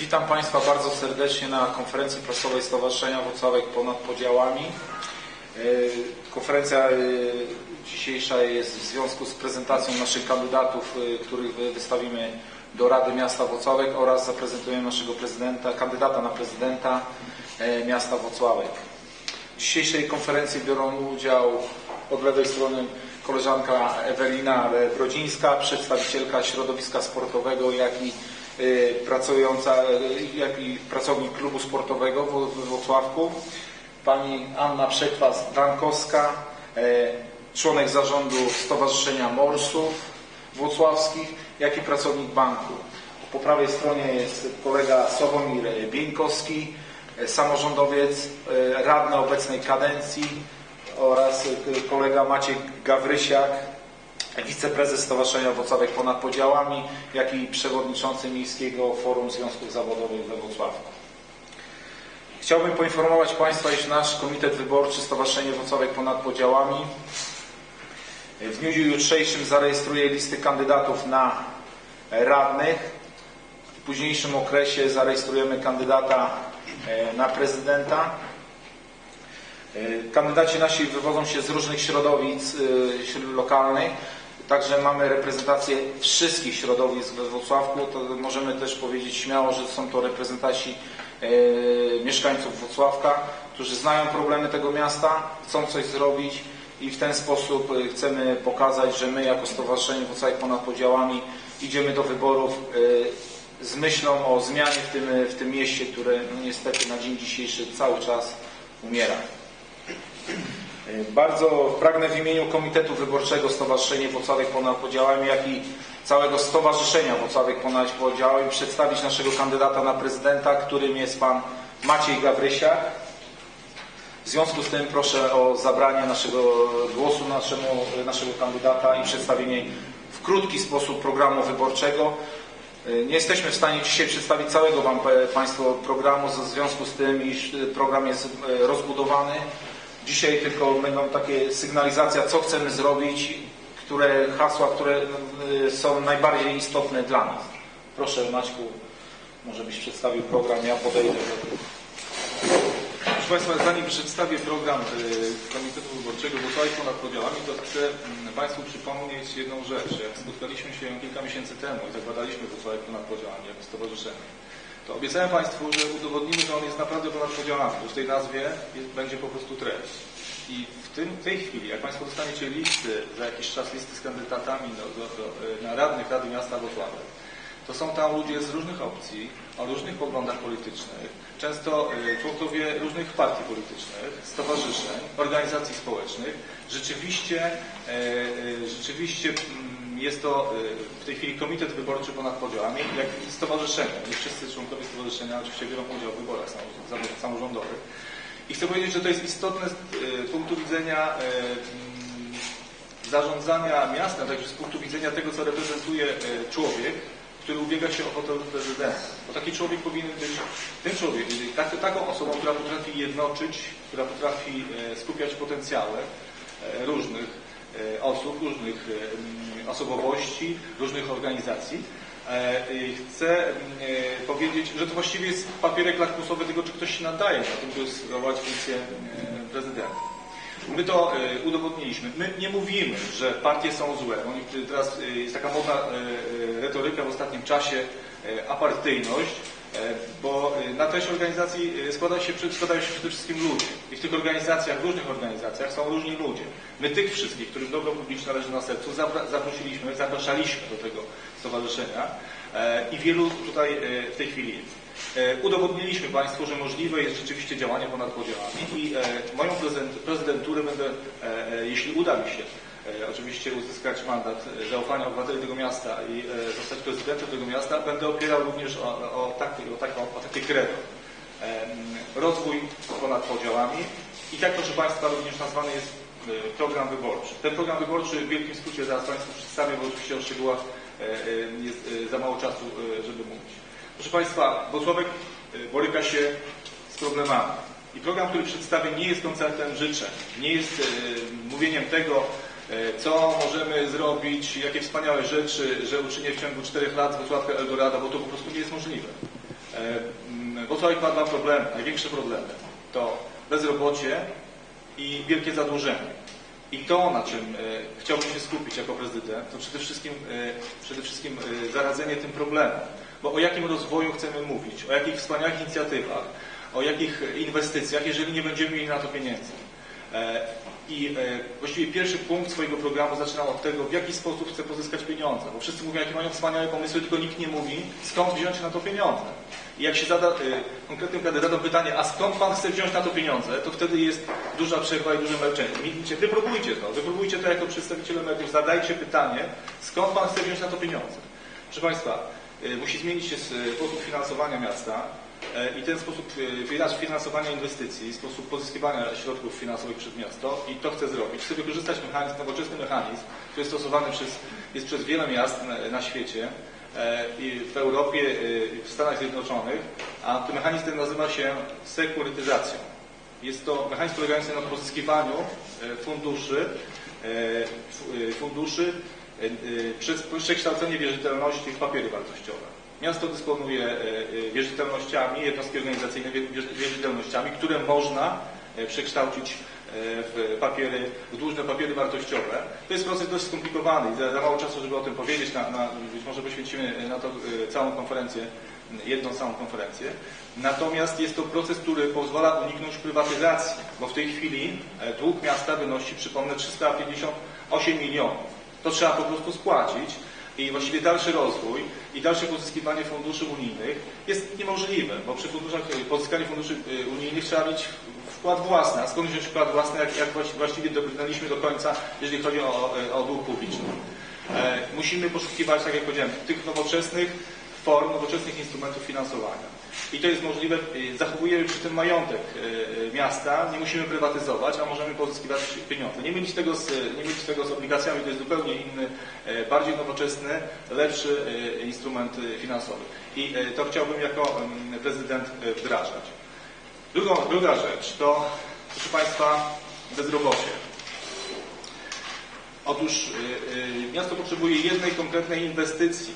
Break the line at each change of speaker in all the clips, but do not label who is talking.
Witam Państwa bardzo serdecznie na konferencji prasowej Stowarzyszenia Włocławek Ponad Podziałami. E, Konferencja e, dzisiejsza jest w związku z prezentacją naszych kandydatów, e, których wy- wystawimy do Rady Miasta Włocławek oraz zaprezentujemy naszego prezydenta, kandydata na prezydenta miasta Włocławek. W dzisiejszej konferencji biorą udział od lewej strony koleżanka Ewelina Brodzińska, przedstawicielka środowiska sportowego, jak i pracująca, y, jak i pracownik klubu sportowego we Wrocławku, pani Anna Przekwas-Dankowska, e, członek zarządu Stowarzyszenia Morsów Włocławskich, jak i pracownik banku. Po prawej stronie jest kolega Sławomir Bieńkowski, samorządowiec, radny obecnej kadencji oraz kolega Maciek Gawrysiak, wiceprezes Stowarzyszenia Włocławek Ponad Podziałami, jak i przewodniczący Miejskiego Forum Związków Zawodowych we Włocławku. Chciałbym poinformować Państwa, iż nasz Komitet Wyborczy Stowarzyszenie Włocławek Ponad Podziałami w dniu jutrzejszym zarejestruje listy kandydatów na radnych. W późniejszym okresie zarejestrujemy kandydata e, na prezydenta. E, Kandydaci nasi wywodzą się z różnych środowisk e, lokalnych, także mamy reprezentację wszystkich środowisk we Wrocławku. To możemy też powiedzieć śmiało, że są to reprezentanci e, mieszkańców Wrocławka, którzy znają problemy tego miasta, chcą coś zrobić i w ten sposób e, chcemy pokazać, że my jako Stowarzyszenie Wrocławek Ponad Podziałami idziemy do wyborów e, z myślą o zmianie w tym, w tym mieście, które no, niestety na dzień dzisiejszy cały czas umiera. Bardzo pragnę w imieniu Komitetu Wyborczego Stowarzyszenie Włocławek Ponad Podziałami, jak i całego Stowarzyszenia Włocławek Ponad Podziałami przedstawić naszego kandydata na prezydenta, którym jest pan Maciej Gawrysiak. W związku z tym proszę o zabranie naszego głosu naszemu, naszego kandydata i przedstawienie w krótki sposób programu wyborczego. Nie jesteśmy w stanie dzisiaj przedstawić całego Wam e, Państwu programu w związku z tym, iż e, program jest e, rozbudowany. Dzisiaj tylko będą takie sygnalizacja, co chcemy zrobić, które hasła, które e, są najbardziej istotne dla nas. Proszę Maćku, może byś przedstawił program, ja podejdę do.
Proszę Państwa, zanim przedstawię program y, Komitetu Wyborczego Włocławek ponad podziałami, to chcę mm, Państwu przypomnieć jedną rzecz. Jak spotkaliśmy się kilka miesięcy temu i zakładaliśmy Włocławek ponad podziałami jako stowarzyszenie, to obiecałem Państwu, że udowodnimy, że on jest naprawdę ponad podziałami, że w tej nazwie jest, będzie po prostu treść. I w, tym, tej chwili, jak Państwo dostaniecie listy, za jakiś czas listy z kandydatami do, do, do, y, na radnych Rady Miasta Włocławek, to są tam ludzie z różnych opcji, o różnych poglądach politycznych, często y, członkowie różnych partii politycznych, stowarzyszeń, organizacji społecznych. Rzeczywiście, e, e, rzeczywiście mm, jest to e, w tej chwili komitet wyborczy ponad podziałami, jak i stowarzyszenia. Nie wszyscy członkowie stowarzyszenia oczywiście biorą udział w wyborach samorząd- samorządowych. I chcę powiedzieć, że to jest istotne z e, punktu widzenia mm, zarządzania miastem, także z punktu widzenia tego, co reprezentuje człowiek, który ubiega się o fotel prezydenta. Bo taki człowiek powinien być tym człowiekiem, tak, taką osobą, która potrafi jednoczyć, która potrafi skupiać potencjały różnych osób, różnych osobowości, różnych organizacji. E, Chcę mm, e, powiedzieć, że to właściwie jest papierek lakmusowy tego, czy ktoś się nadaje na tym, by sprawować funkcję e, prezydenta. My to udowodniliśmy. My nie mówimy, że partie są złe. Oni, teraz jest taka modna retoryka w ostatnim czasie, apartyjność, bo e, na treść organizacji e, składa się, składają się przede wszystkim ludzie. I w tych organizacjach, w różnych organizacjach są różni ludzie. My tych wszystkich, którym dobro publiczne leży na sercu, zaprosiliśmy, zapraszaliśmy do tego stowarzyszenia e, i wielu tutaj e, w tej chwili jest. E, Udowodniliśmy Państwu, że możliwe jest rzeczywiście działanie ponad podziałami i e, moją prezydenturę będę, e, e, jeśli uda mi się e, oczywiście uzyskać mandat e, zaufania obywateli tego miasta i e, zostać prezydentem tego miasta, będę opierał również o, o, taki, o, o takie credo. Rozwój ponad podziałami i tak proszę Państwa również nazwany jest e, program wyborczy. Ten program wyborczy w wielkim skrócie zaraz Państwu przedstawię, bo oczywiście o szczegółach e, e, jest e, za mało czasu, e, żeby mówić. Proszę Państwa, Włocławek boryka się z problemami. I program, który przedstawię, nie jest koncertem życzeń, nie jest mówieniem tego, co możemy zrobić, jakie wspaniałe rzeczy, że uczynię w ciągu czterech lat z Włocławka Eldorado, bo to po prostu nie jest możliwe. E, mm, Włocławek ma dwa problemy, największe problemy. To bezrobocie i wielkie zadłużenie. I to, na czym e, chciałbym się skupić jako prezydent, to przede wszystkim, e, przede wszystkim e, zaradzenie tym problemem. Bo o jakim rozwoju chcemy mówić, o jakich wspaniałych inicjatywach, o jakich inwestycjach, jeżeli nie będziemy mieli na to pieniędzy. E, I e, właściwie pierwszy punkt swojego programu zaczynał od tego, w jaki sposób chcę pozyskać pieniądze. Bo wszyscy mówią, jakie mają wspaniałe pomysły, tylko nikt nie mówi, skąd wziąć na to pieniądze. I jak się zada, e, konkretnym kandydatom pytanie, a skąd Pan chce wziąć na to pieniądze, to wtedy jest duża przerwa i duże męczenie. Milczcie, wypróbujcie to, wypróbujcie to jako przedstawiciele mediów, zadajcie pytanie, skąd Pan chce wziąć na to pieniądze. Proszę Państwa, musi zmienić się sposób finansowania miasta i ten sposób e, finansowania inwestycji, sposób pozyskiwania środków finansowych przez miasto i to chce zrobić. Chce wykorzystać mechanizm, nowoczesny mechanizm, który jest stosowany przez, jest przez wiele miast na, świecie, e, i w Europie, e, i w Stanach Zjednoczonych, a ten mechanizm ten nazywa się sekurytyzacją. Jest to mechanizm polegający na pozyskiwaniu e, funduszy, e, fu- e, funduszy e, e, przez przekształcenie wierzytelności w papiery wartościowe. Miasto dysponuje e, e, wierzytelnościami, jednostki organizacyjne wie- wierzy- wierzytelnościami, które można e, przekształcić w papiery, w dłużne papiery wartościowe. To jest proces dość skomplikowany i za, za mało czasu, żeby o tym powiedzieć, na, na, być może poświęcimy na to całą konferencję, jedną całą konferencję. Natomiast jest to proces, który pozwala uniknąć prywatyzacji, bo w tej chwili dług miasta wynosi, przypomnę, 358 milionów. To trzeba po prostu spłacić i właściwie dalszy rozwój i dalsze pozyskiwanie funduszy unijnych jest niemożliwe, bo przy funduszach, pozyskaniu funduszy y, unijnych trzeba mieć wkład własny. A skąd wziąć wkład własny, jak, jak właści- właściwie dobrnęliśmy do końca, jeżeli chodzi o, o dług publiczny. E, musimy poszukiwać, tak jak powiedziałem, tych nowoczesnych form, nowoczesnych instrumentów finansowania. I to jest możliwe, y, zachowujemy przy tym majątek y, y, miasta, nie musimy prywatyzować, a możemy pozyskiwać pieniądze. Nie mylić tego z, nie tego z obligacjami, to jest zupełnie inny, bardziej nowoczesny, lepszy instrument finansowy. I to chciałbym jako prezydent wdrażać. Drugą, druga rzecz to, proszę Państwa, bezrobocie. Otóż miasto potrzebuje jednej konkretnej inwestycji,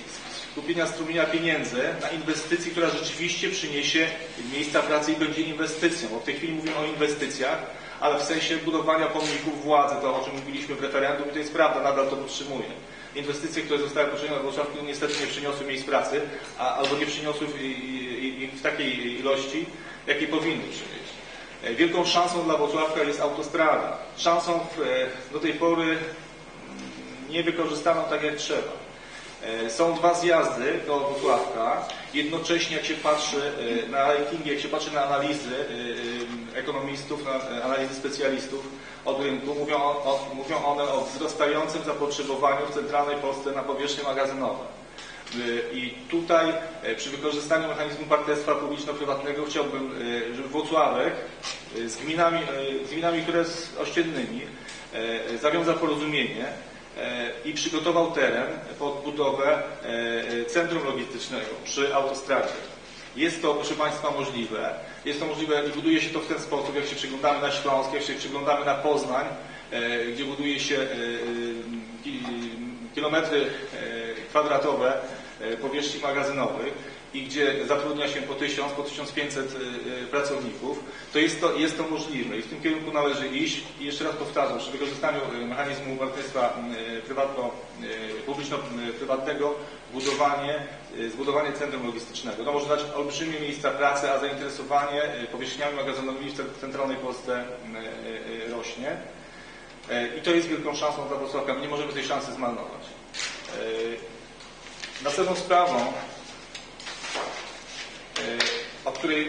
skupienia strumienia pieniędzy na inwestycji, która rzeczywiście przyniesie miejsca pracy i będzie inwestycją. Bo w tej chwili mówimy o inwestycjach, ale w sensie budowania pomników władzy, to o czym mówiliśmy w referendum i to jest prawda, nadal to podtrzymuję. Inwestycje, które zostały poczynione w Wrocławku niestety nie przyniosły miejsc pracy, a, albo nie przyniosły w, i w takiej ilości, jakiej powinny przynieść. E, Wielką szansą dla Wrocławka jest autostrada. Szansą w, e, do tej pory nie wykorzystaną tak jak trzeba. E, Są dwa zjazdy do Wrocławka. Jednocześnie jak się patrzy e, na rankingi, jak się patrzy na analizy e, ekonomistów, na analizy specjalistów od rynku, mówią, o, mówią one o wzrastającym zapotrzebowaniu w centralnej Polsce na powierzchnie magazynowe. I tutaj przy wykorzystaniu mechanizmu partnerstwa publiczno-prywatnego chciałbym, żeby Włocławek z gminami, z gminami które z ościennymi zawiązał porozumienie i przygotował teren pod budowę e, e, centrum logistycznego przy autostradzie. Jest to, proszę Państwa, możliwe. Jest to możliwe i buduje się to w ten sposób, jak się przyglądamy na Śląsk, jak się przyglądamy na Poznań, e, gdzie buduje się e, e, ki- kilometry e, kwadratowe e, powierzchni magazynowych i gdzie zatrudnia się po 1000, po 1500 e, e, pracowników, to jest to, jest to możliwe i w tym kierunku należy iść. I jeszcze raz powtarzam, przy wykorzystaniu e, mechanizmu partnerstwa prywatno, publiczno-prywatnego budowanie, zbudowanie centrum logistycznego. To może dać olbrzymie miejsca pracy, a zainteresowanie powierzchniami magazynowymi w ce- centralnej Polsce rośnie. I to jest wielką szansą dla Wrocławka. My nie możemy tej szansy zmarnować. Następną sprawą, której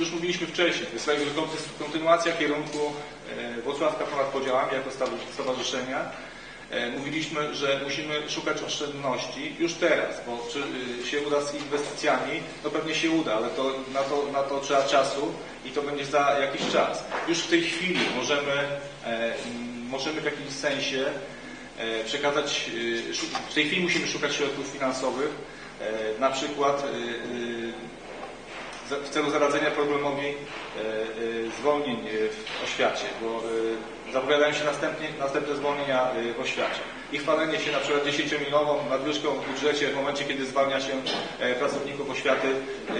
już mówiliśmy wcześniej, to jest konty- kontynuacja kierunku e, Wrocławka ponad podziałami jako stowarzyszenia. E, Mówiliśmy, że musimy szukać oszczędności już teraz, bo czy y, się uda z inwestycjami, no pewnie się uda, ale to, na, to, na to trzeba czasu i to będzie za jakiś czas. Już w tej chwili możemy, e, możemy w jakimś sensie przekazać, y, w tej chwili musimy szukać środków finansowych, na przykład y, w celu zaradzenia problemowi e, e, zwolnień e, w oświacie, bo zapowiadają się następnie, następne zwolnienia w oświacie. I chwalenie się na przykład 10-milionową nadwyżką w budżecie w momencie, kiedy zwalnia się pracowników oświaty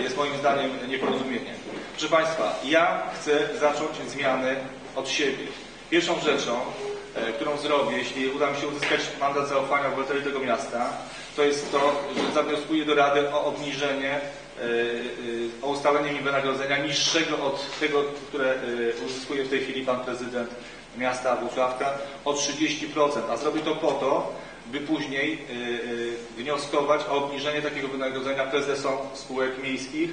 jest moim zdaniem nieporozumieniem. Proszę Państwa, ja chcę zacząć zmiany od siebie. Pierwszą rzeczą, którą zrobię, jeśli uda mi się uzyskać mandat zaufania obywateli tego miasta, to jest to, że zawnioskuje do Rady o obniżenie, o ustalenie mi wynagrodzenia niższego od tego, które e, uzyskuje w tej chwili pan prezydent miasta Włocławka o 30%, a zrobię to po to, by później e, e, wnioskować o obniżenie takiego wynagrodzenia prezesom spółek miejskich.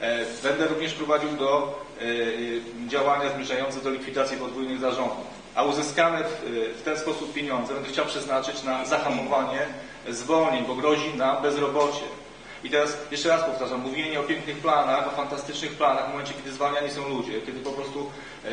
E, Będę również prowadził do e, e, działania zmierzające do likwidacji podwójnych zarządów. A uzyskane w, w ten sposób pieniądze będę chciał przeznaczyć na zahamowanie zwolnień, bo grozi nam bezrobocie. I teraz jeszcze raz powtarzam, mówienie o pięknych planach, o fantastycznych planach w momencie, kiedy zwalniani są ludzie, kiedy po prostu e,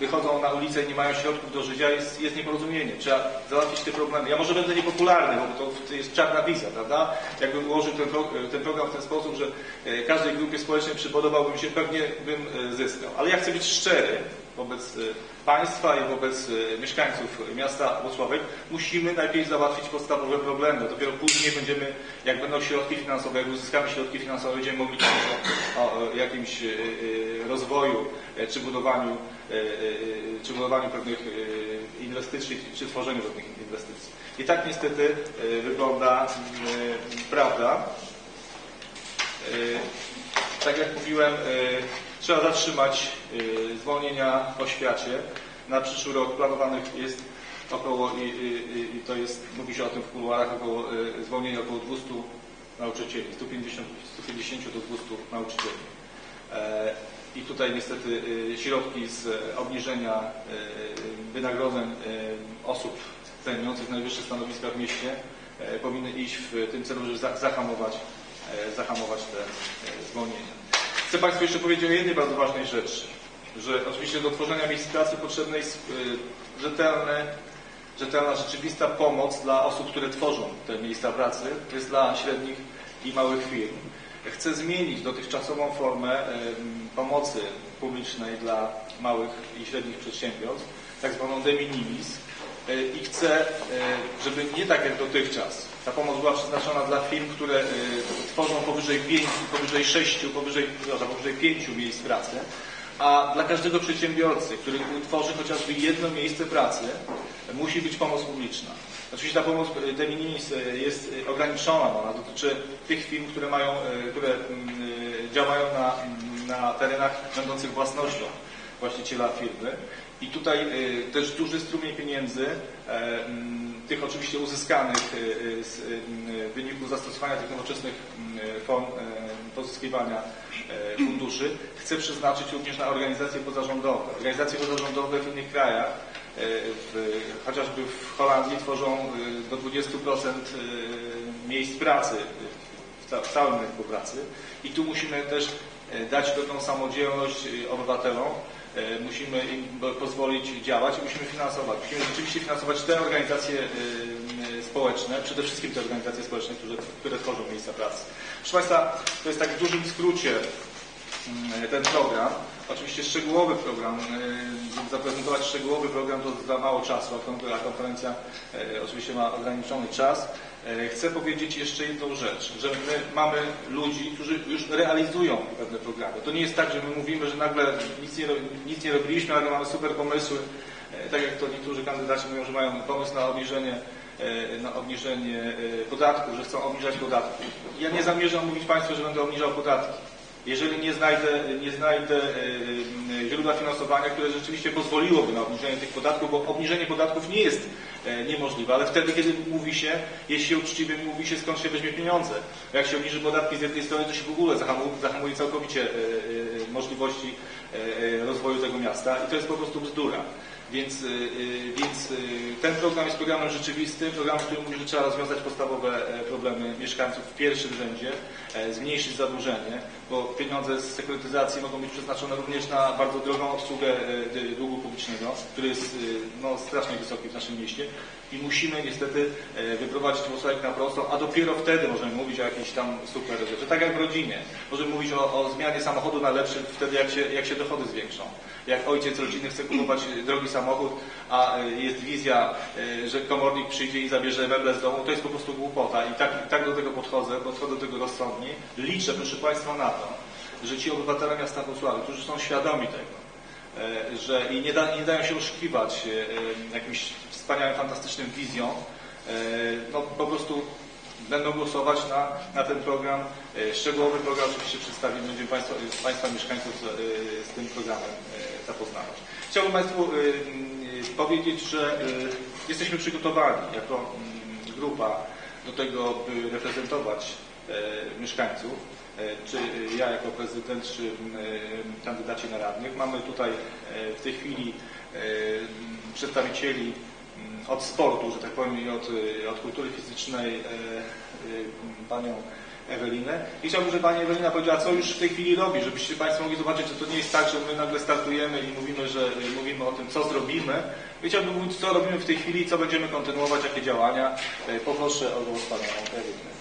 wychodzą na ulicę i nie mają środków do życia, jest, jest nieporozumienie. Trzeba załatwić te problemy. Ja może będę niepopularny, bo to, jest czarna wizja, prawda? Jakby ułożył ten, pro, ten program w ten sposób, że e, każdej grupie społecznej przypodobałbym się, pewnie bym e, zyskał. Ale ja chcę być szczery wobec e, państwa i wobec e, mieszkańców miasta Włocławek. Musimy najpierw załatwić podstawowe problemy. Dopiero później będziemy, jak będą środki finansowe, jak uzyskamy środki finansowe, będziemy mogli mówić o, o jakimś e, rozwoju e, czy budowaniu, e, e, czy budowaniu pewnych inwestycji, czy tworzeniu pewnych inwestycji. I tak niestety wygląda prawda. Tak jak mówiłem, trzeba zatrzymać e, zwolnienia w oświacie. Na przyszły rok planowanych jest około, i, to jest, mówi się o tym w kuluarach, około e, zwolnienia około 200 nauczycieli, 150, 150 do 200 nauczycieli. E, I tutaj niestety e, środki z obniżenia wynagrodzeń osób zajmujących najwyższe stanowiska w mieście e, powinny iść w tym celu, żeby za- zahamować, e, zahamować te zwolnienia. Chcę Państwu jeszcze powiedzieć o jednej bardzo ważnej rzeczy, że oczywiście do tworzenia miejsc pracy potrzebna jest e, rzetelne, rzetelna, rzeczywista pomoc dla osób, które tworzą te miejsca pracy, to jest dla średnich i małych firm. Chcę zmienić dotychczasową formę em, pomocy publicznej dla małych i średnich przedsiębiorstw, tak zwaną de minimis i chcę, e, żeby nie tak jak dotychczas ta pomoc była przeznaczona dla firm, które e, tworzą powyżej 5, powyżej 6, powyżej, powyżej 5 miejsc pracy, a dla każdego przedsiębiorcy, który tworzy chociażby jedno miejsce pracy, musi być pomoc publiczna. Oczywiście ta pomoc e, de minimis e, jest e, ograniczona, ona dotyczy tych firm, które mają, e, które mm, e, działają na, na terenach będących własnością właściciela firmy. I tutaj e, też duży strumień pieniędzy, e, mm, tych oczywiście uzyskanych e, z e, w wyniku zastosowania tych nowoczesnych mm, form e, pozyskiwania e, funduszy, chcę przeznaczyć również na organizacje pozarządowe. Organizacje pozarządowe w innych krajach, w, chociażby w Holandii tworzą do 20% e, miejsc pracy w ca- w całym rynku pracy. I tu musimy też dać pewną samodzielność obywatelom, musimy im pozwolić działać i musimy finansować. Musimy rzeczywiście finansować te organizacje e, społeczne, przede wszystkim te organizacje społeczne, które, które tworzą miejsca pracy. Proszę Państwa, to jest tak w dużym skrócie ten program. Oczywiście szczegółowy program, e, żeby zaprezentować szczegółowy program to za mało czasu, a kon- a konferencja e, oczywiście ma ograniczony czas. E, Chcę powiedzieć jeszcze jedną rzecz, że my mamy ludzi, którzy już realizują pewne programy. To nie jest tak, że my mówimy, że nagle nic nie, nic nie robiliśmy, nagle mamy super pomysły. Tak jak to niektórzy kandydaci mówią, że mają pomysł na obniżenie na obniżenie podatków, że chcą obniżać podatki. Ja nie zamierzam mówić Państwu, że będę obniżał podatki. Jeżeli nie znajdę, nie znajdę e, e, źródła finansowania, które rzeczywiście pozwoliłoby na obniżenie tych podatków, bo obniżenie podatków nie jest e, niemożliwe, ale wtedy, kiedy mówi się, jeśli uczciwie mówi się, skąd się weźmie pieniądze. Jak się obniży podatki z jednej strony, to się w ogóle zahamuje, zahamuje całkowicie możliwości rozwoju tego miasta i to jest po prostu bzdura. Więc, y, y, więc y, ten program jest programem rzeczywistym, programem, który mówi, że trzeba rozwiązać podstawowe e, problemy mieszkańców w pierwszym rzędzie, e, zmniejszyć zadłużenie, bo pieniądze z sekurytyzacji mogą być przeznaczone również na bardzo drogą obsługę e, długu publicznego, który jest no, strasznie wysoki w naszym mieście i musimy niestety wyprowadzić Włocławek na prostą, a dopiero wtedy możemy mówić o jakiejś tam super rzeczy. Tak jak w rodzinie. Możemy mówić o, o zmianie samochodu na lepszy wtedy, jak się, jak się dochody zwiększą. Jak ojciec rodziny chce kupować drogi samochód, a e, jest wizja, e, że komornik przyjdzie i zabierze meble z domu, to jest po prostu głupota. I tak, tak do tego podchodzę, podchodzę do tego rozsądnie. Liczę, proszę Państwa, na to, że ci obywatele miasta Wrocławia, którzy są świadomi tego, e, że i nie, da, nie dają się oszukiwać jakimś wspaniałym, fantastycznym wizją, no po prostu będą głosować na, na ten program. E, Szczegółowy program oczywiście przedstawimy, będziemy Państwa, państwa mieszkańców z, e, z tym programem e, zapoznawać. Chciałbym Państwu e, powiedzieć, że e, jesteśmy przygotowani jako grupa do tego, by reprezentować e, mieszkańców, e, czy ja jako prezydent, czy e, kandydaci na radnych. Mamy tutaj e, w tej chwili e, przedstawicieli od sportu, że tak powiem, i od, od kultury fizycznej, e, e, panią Ewelinę. I chciałbym, żeby Pani Ewelina powiedziała, co już w tej chwili robi, żebyście Państwo mogli zobaczyć, że to nie jest tak, że my nagle startujemy i mówimy, że e, mówimy o tym, co zrobimy. Ja Chciałbym mówić, co robimy w tej chwili, co będziemy kontynuować, jakie działania. Poproszę o głos Panią Ewelinę.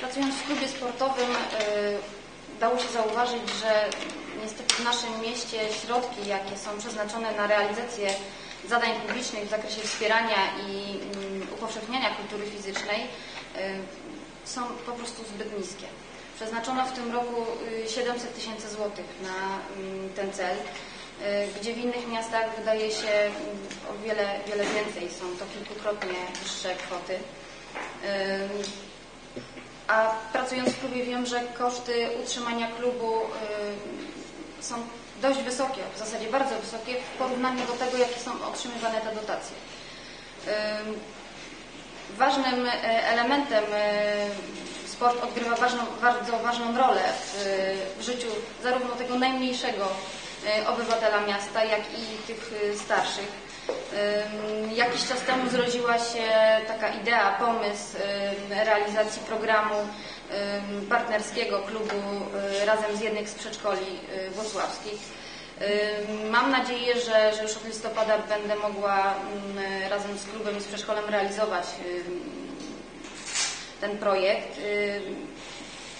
Pracując w klubie sportowym dało się zauważyć, że niestety w naszym mieście środki, jakie są przeznaczone na realizację zadań publicznych w zakresie wspierania i mm, upowszechniania kultury fizycznej y, są po prostu zbyt niskie. Przeznaczono w tym roku y, 700 tysięcy złotych na mm, ten cel, y, gdzie w innych miastach wydaje się mm, o wiele, wiele więcej, są to kilkukrotnie wyższe kwoty. Y, a pracując w klubie wiem, że koszty utrzymania klubu y, są dość wysokie, w zasadzie bardzo wysokie w porównaniu do tego, jakie są otrzymywane te dotacje. Ważnym e, elementem y, sport odgrywa ważną, bardzo ważną rolę w, w życiu zarówno tego najmniejszego obywatela miasta, jak i tych starszych. Jakiś czas temu zrodziła się taka idea, pomysł realizacji programu partnerskiego klubu y, razem z jednych z przedszkoli y, włocławskich. Mam nadzieję, że, że już od listopada będę mogła ym, razem z klubem i z przedszkolem realizować ten projekt.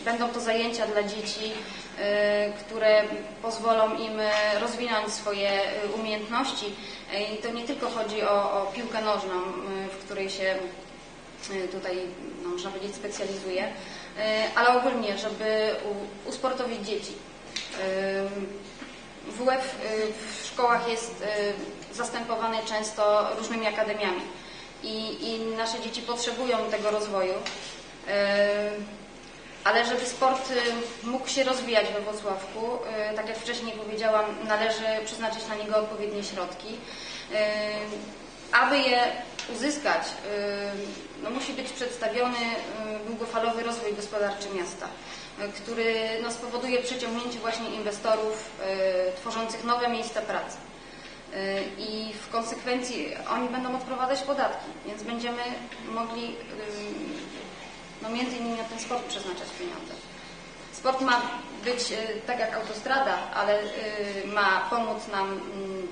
Będą to zajęcia dla dzieci, y, które pozwolą im y, rozwinąć swoje y, umiejętności. Y, I to nie tylko chodzi o, o piłkę nożną, y, w której się y, tutaj, no, można powiedzieć, specjalizuje, y, ale ogólnie, żeby usportowić dzieci. Y, WF y, w szkołach jest zastępowany często różnymi akademiami i, i nasze dzieci potrzebują tego rozwoju. Ale żeby sport mógł się rozwijać we Wrocławku, tak jak wcześniej powiedziałam, należy przeznaczyć na niego odpowiednie środki. Aby je uzyskać, no musi być przedstawiony y, długofalowy rozwój gospodarczy miasta, y, który no, spowoduje przyciągnięcie właśnie inwestorów y, tworzących nowe miejsca pracy. I w konsekwencji oni będą odprowadzać podatki, więc będziemy mogli no między innymi na ten sport przeznaczać pieniądze. Sport ma być tak jak autostrada, ale ma pomóc nam mm,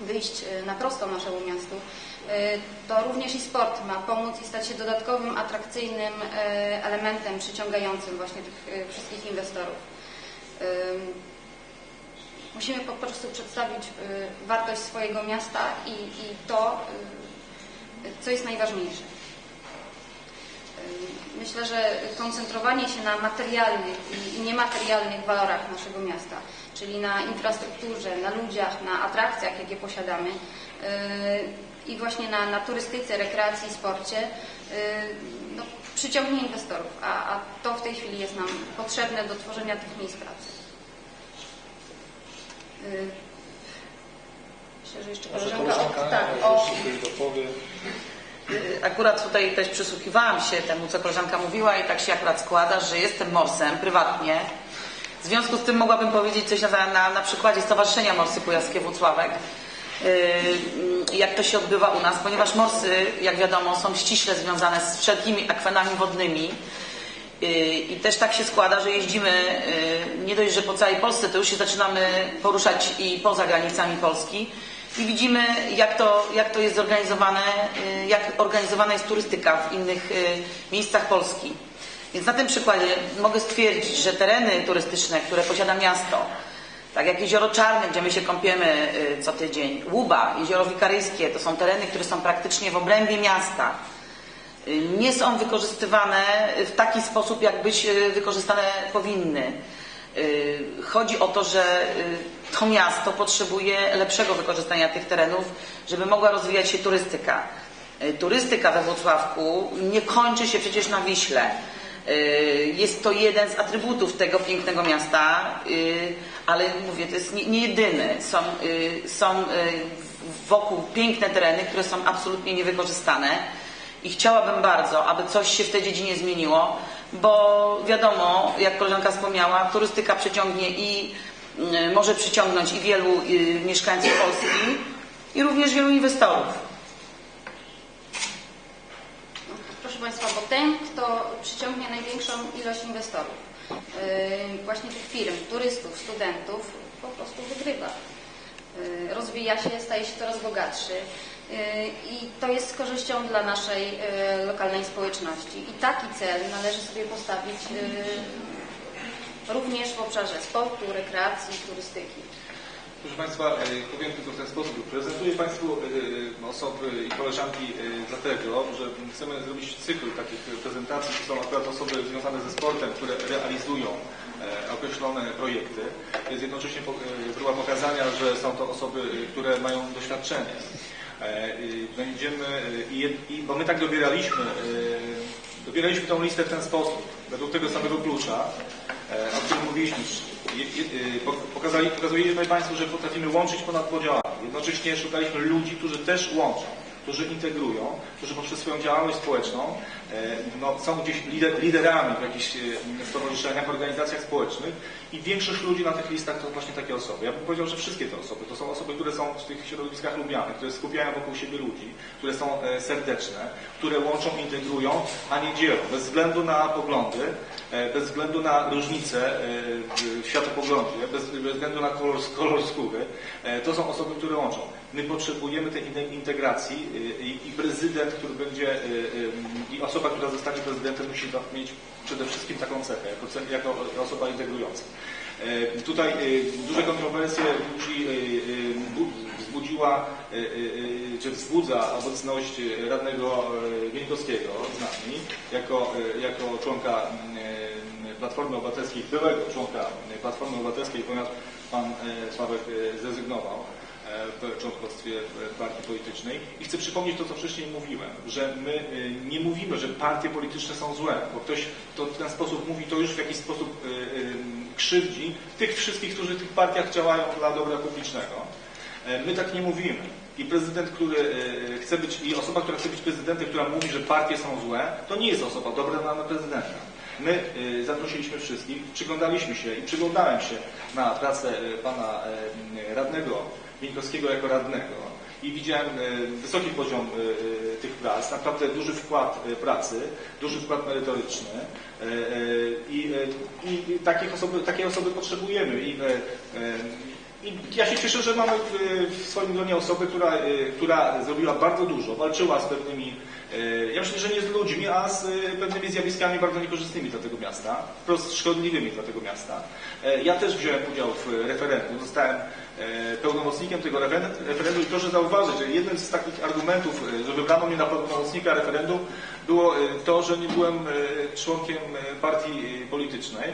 wyjść na prostą naszemu miastu. E, To również i sport ma pomóc i stać się dodatkowym, atrakcyjnym e, elementem przyciągającym właśnie tych e, wszystkich inwestorów. Musimy po prostu przedstawić wartość swojego miasta i, i to, co jest najważniejsze. Myślę, że koncentrowanie się na materialnych i niematerialnych walorach naszego miasta, czyli na infrastrukturze, na ludziach, na atrakcjach, jakie posiadamy yy, i właśnie na, na turystyce, rekreacji i sporcie, yy, no, przyciągnie inwestorów, a, a to w tej chwili jest nam potrzebne do tworzenia tych miejsc pracy. Yy, Myślę, że jeszcze koleżanka,
koleżanka
o, tak, o,
dopowie.
Y, Akurat tutaj też przysłuchiwałam się temu, co koleżanka mówiła i tak się akurat składa, że jestem morsem prywatnie. W związku z tym mogłabym powiedzieć coś na, na, na przykładzie Stowarzyszenia Morsy Kujawskie Włocławek. Yy, jak to się odbywa u nas, ponieważ morsy, jak wiadomo, są ściśle związane z wszelkimi akwenami wodnymi. Yy, I też tak się składa, że jeździmy yy, nie dość, że po całej Polsce, to już się zaczynamy poruszać i poza granicami Polski i widzimy, jak to, jak to jest zorganizowane, yy, jak organizowana jest turystyka w innych miejscach Polski. Więc na tym przykładzie mogę stwierdzić, że tereny turystyczne, które posiada miasto, tak jak Jezioro Czarne, gdzie my się kąpiemy y, co tydzień, Łuba, Jezioro Wikaryjskie, to są tereny, które są praktycznie w obrębie miasta. Y, Nie są wykorzystywane w taki sposób, jak być y, wykorzystane powinny. Chodzi o to, że to miasto potrzebuje lepszego wykorzystania tych terenów, żeby mogła rozwijać się turystyka. Turystyka we Włocławku nie kończy się przecież na Wiśle. Y, Jest to jeden z atrybutów tego pięknego miasta, y, ale mówię, to jest nie, jedyny. Są, y, są wokół piękne tereny, które są absolutnie niewykorzystane i chciałabym bardzo, aby coś się w tej dziedzinie zmieniło, bo wiadomo, jak koleżanka wspomniała, turystyka przyciągnie i może przyciągnąć i wielu mieszkańców Polski i również wielu inwestorów.
Proszę Państwa, bo ten, kto przyciągnie największą ilość inwestorów, yy, właśnie tych firm, turystów, studentów, po prostu wygrywa. Yy, Rozwija się, staje się coraz bogatszy yy, i to jest z korzyścią dla naszej lokalnej społeczności. I taki cel należy sobie postawić również w obszarze sportu, rekreacji, turystyki.
Proszę Państwa, e, powiem tylko w ten sposób. Prezentuję Państwu e, osoby i koleżanki e, dlatego, że chcemy zrobić cykl takich prezentacji. To są akurat osoby związane ze sportem, które realizują e, określone projekty. Jest jednocześnie e, próba pokazania, że są to osoby, e, które mają doświadczenie. E, Będziemy, e, i bo my tak dobieraliśmy, e, dobieraliśmy tą listę w ten sposób, według tego samego klucza, e, o którym mówiliśmy. Y, pok- Pokazali, pokazujemy Państwu, że potrafimy łączyć ponad podziałami. Jednocześnie szukaliśmy ludzi, którzy też łączą, którzy integrują, którzy poprzez swoją działalność społeczną no, są gdzieś lider, liderami w jakichś e, stowarzyszeniach, organizacjach społecznych i większość ludzi na tych listach to właśnie takie osoby. Ja bym powiedział, że wszystkie te osoby to są osoby, które są w tych środowiskach lubiane, które skupiają wokół siebie ludzi, które są e, serdeczne, które łączą, integrują, a nie dzielą. Bez względu na poglądy, e, bez względu na różnice e, w światopoglądzie, bez, bez względu na kolor, kolor skóry, e, to są osoby, które łączą. My potrzebujemy tej in- integracji e, i, prezydent, który będzie, e, e, i osoba, która zostanie prezydentem musi mieć przede wszystkim taką cechę, jako, ce- jako osoba integrująca. E, Tutaj e, duże kontrowersje e, bu- wzbudziła, czy wzbudza obecność radnego Wieńkowskiego z nami, jako, jako członka Platformy Obywatelskiej, byłego członka Platformy Obywatelskiej, ponieważ pan Sławek zrezygnował w członkostwie partii politycznej. I chcę przypomnieć to, co wcześniej mówiłem, że my e, nie mówimy, że partie polityczne są złe, bo ktoś, kto w ten sposób mówi, to już w jakiś sposób e, e, krzywdzi tych wszystkich, którzy w tych partiach działają dla dobra publicznego. E, My tak nie mówimy. I prezydent, który chce być, i osoba, która chce być prezydentem, która mówi, że partie są złe, to nie jest osoba dobra na prezydenta. My zaprosiliśmy wszystkich, przyglądaliśmy się i przyglądałem się na pracę pana radnego Wieńkowskiego jako radnego i widziałem e, wysoki poziom e, e, tych prac, naprawdę duży wkład pracy, duży wkład merytoryczny i, e, i takich osoby, takie osoby potrzebujemy. I, i ja się cieszę, że mamy w, w swoim gronie osobę, która, y, która zrobiła bardzo dużo, walczyła z pewnymi, y, ja myślę, że nie z ludźmi, a z y, pewnymi zjawiskami bardzo niekorzystnymi dla tego miasta, wprost szkodliwymi dla tego miasta. E, Ja też wziąłem udział w referendum, zostałem e, pełnomocnikiem tego referen- referendum i proszę zauważyć, że jednym z takich argumentów, e, że wybrano mnie na pełnomocnika referendum było to, że nie byłem członkiem partii politycznej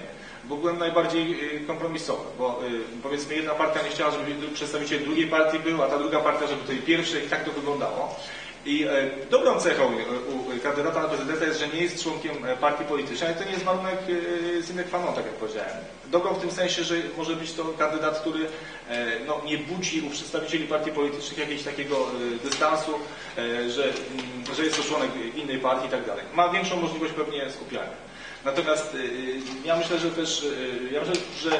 bo byłem najbardziej y, kompromisowy, bo y, powiedzmy jedna partia nie chciała, żeby przedstawiciel drugiej partii był, a ta druga partia, żeby tej pierwszej i tak to wyglądało. I e, dobrą cechą e, u kandydata na prezydenta jest, że nie jest członkiem e, partii politycznej, to nie jest warunek sine qua non, tak jak powiedziałem. Dobrą w tym sensie, że może być to kandydat, który e, no, nie budzi u przedstawicieli partii politycznych jakiegoś takiego dystansu, że, mm, że jest to członek innej partii i tak dalej. Ma większą możliwość pewnie skupiania. Natomiast y, ja myślę, że też, y, ja myślę, że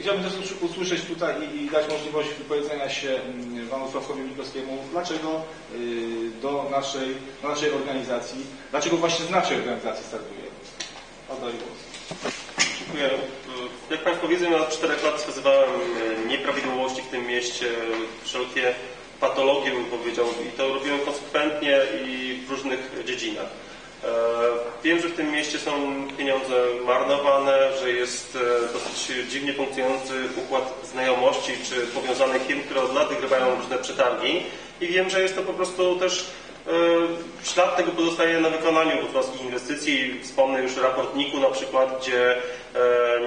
chciałbym też usły- usłyszeć tutaj i, dać możliwość wypowiedzenia się mm, panu Sławkowi Mikowskiemu, dlaczego y, do naszej, do naszej organizacji, dlaczego właśnie z naszej organizacji startuje. Oddaję głos.
Dziękuję. Jak Państwo wiedzą, ja od czterech lat wskazywałem nieprawidłowości w tym mieście, wszelkie patologie, bym powiedział, i to robiłem konsekwentnie i w różnych dziedzinach. E, Wiem, że w tym mieście są pieniądze marnowane, że jest e, dosyć dziwnie funkcjonujący układ znajomości czy powiązanych firm, które od lat wygrywają różne przetargi i wiem, że jest to po prostu też E, Ślad tego pozostaje na wykonaniu wrocławskich inwestycji. Wspomnę już raport NIK-u na przykład, gdzie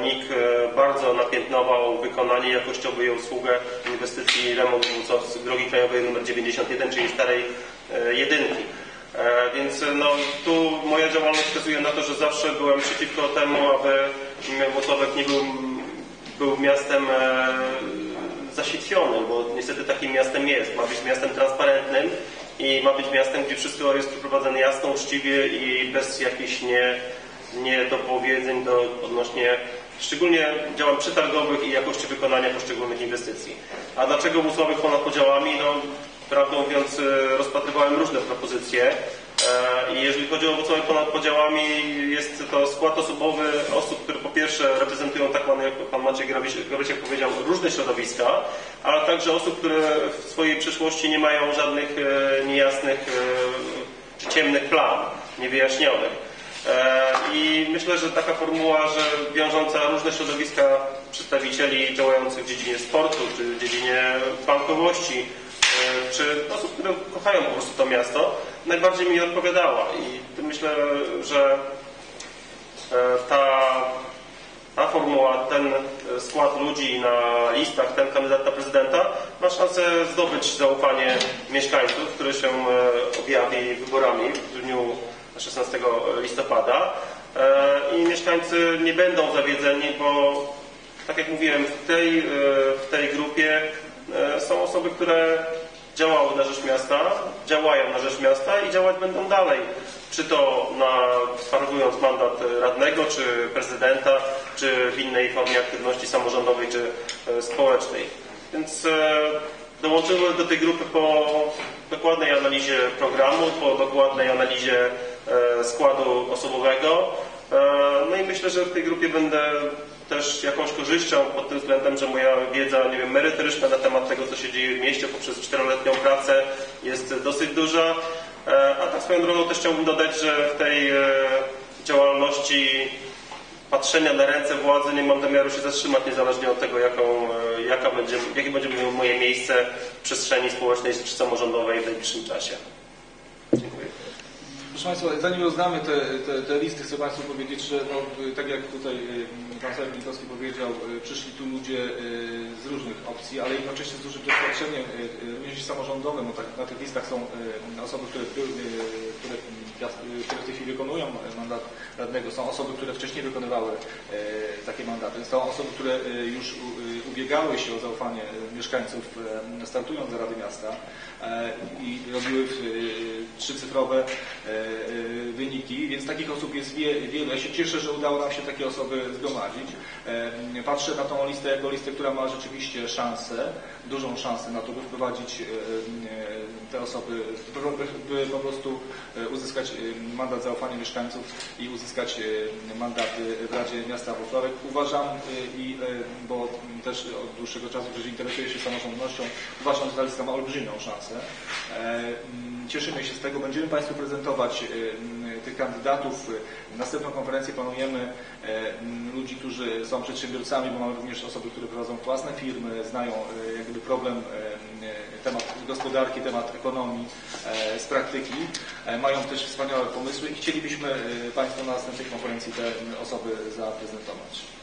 NIK bardzo napiętnował wykonanie jakościowe i usługę inwestycji remont drogi krajowej nr 91, czyli starej jedynki. No, tu moja działalność wskazuje na to, że zawsze byłem przeciwko temu, aby Włocławek nie był, był miastem e, zaświecionym, bo niestety takim miastem jest. Ma być miastem transparentnym i ma być miastem, gdzie wszystko jest przeprowadzone jasno, uczciwie i bez jakichś nie, niedopowiedzeń do, odnośnie szczególnie działań przetargowych i jakości wykonania poszczególnych inwestycji. A dlaczego Włocławek ponad podziałami? No, prawdę mówiąc, e, rozpatrywałem różne propozycje i jeżeli chodzi o Włocławek ponad podziałami, jest to skład osobowy osób, które po pierwsze reprezentują, tak jak pan Maciej Grabiciak powiedział, różne środowiska, ale także osób, które w swojej przeszłości nie mają żadnych e, niejasnych e, czy ciemnych plam, niewyjaśnionych. E, I myślę, że taka formuła, że wiążąca różne środowiska przedstawicieli działających w dziedzinie sportu, czy w dziedzinie bankowości, e, czy osób, które kochają po prostu to miasto, najbardziej mi odpowiadała. I myślę, że e, ta, ta formuła, ten e, skład ludzi na listach, ten kandydat na prezydenta ma szansę zdobyć zaufanie mieszkańców, które się e, objawi wyborami w dniu 16 listopada. E, I mieszkańcy nie będą zawiedzeni, bo tak jak mówiłem, w tej, e, w tej grupie e, są osoby, które działały na rzecz miasta, działają na rzecz miasta i działać będą dalej. Czy to na, sprawując mandat radnego, czy prezydenta, czy w innej formie aktywności samorządowej, czy e, społecznej. Więc e, dołączyłem do tej grupy po dokładnej analizie programu, po dokładnej analizie e, składu osobowego. Myślę, że w tej grupie będę też jakąś korzyścią pod tym względem, że moja wiedza, nie wiem, merytoryczna na temat tego, co się dzieje w mieście poprzez czteroletnią pracę jest dosyć duża. E, A tak swoją drogą też chciałbym dodać, że w tej e, działalności patrzenia na ręce władzy nie mam zamiaru się zatrzymać, niezależnie od tego, jaką, e, jaka będzie, jakie będzie moje miejsce w przestrzeni społecznej czy samorządowej w najbliższym czasie.
Proszę Państwa, zanim rozdamy te, te, te listy, chcę Państwu powiedzieć, że no, tak jak tutaj Pan Minkowski powiedział, y, przyszli tu ludzie y, z różnych opcji, ale jednocześnie z dużym doświadczeniem, y, również samorządowym, tak, na tych listach są osoby, które, które, które w tej chwili wykonują mandat radnego, są osoby, które wcześniej wykonywały takie mandaty, są osoby, które już ubiegały się o zaufanie mieszkańców startując za Rady Miasta e, i robiły y, trzycyfrowe e, e, wyniki, więc takich osób jest wie, wiele. Ja się cieszę, że udało nam się takie osoby zgromadzić. E, Patrzę na tą listę jako listę, która ma rzeczywiście szansę, dużą szansę na to, by wprowadzić te osoby, by, po prostu e, uzyskać e, mandat zaufania mieszkańców i uzyskać e, mandaty w Radzie Miasta Wrocławek. Uważam i, bo też od dłuższego czasu przecież interesuję się samorządnością, uważam, że ta lista ma olbrzymią szansę. Cieszymy się z tego. Będziemy Państwu prezentować tych kandydatów. Następną konferencję planujemy ludzi, którzy są przedsiębiorcami, bo mamy również osoby, które prowadzą własne firmy, znają jakby problem, temat gospodarki, temat ekonomii e, z praktyki. E, Mają też wspaniałe pomysły i chcielibyśmy e, Państwu na następnej konferencji te osoby zaprezentować.